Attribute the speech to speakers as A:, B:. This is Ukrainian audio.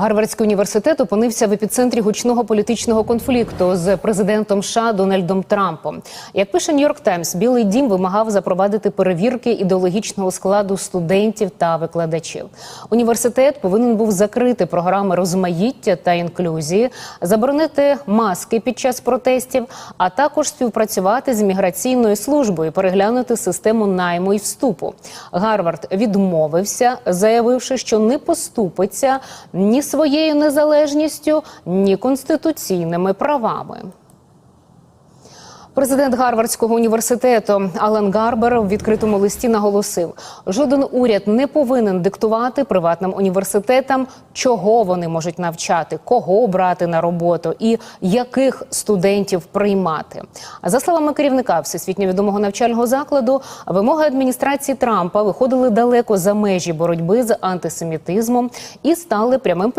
A: Гарвардський університет опинився в епіцентрі гучного політичного конфлікту з президентом США Дональдом Трампом. Як пише Нью-Йорк Таймс, Білий Дім вимагав запровадити перевірки ідеологічного складу студентів та викладачів. Університет повинен був закрити програми розмаїття та інклюзії, заборонити маски під час протестів, а також співпрацювати з міграційною службою, переглянути систему найму і вступу. Гарвард відмовився, заявивши, що не поступиться ні своєю незалежністю, ні конституційними правами. Президент Гарвардського університету Ален Гарбер в відкритому листі наголосив: жоден уряд не повинен диктувати приватним університетам, чого вони можуть навчати, кого брати на роботу і яких студентів приймати. За словами керівника всесвітньо відомого навчального закладу, вимоги адміністрації Трампа виходили далеко за межі боротьби з антисемітизмом і стали прямим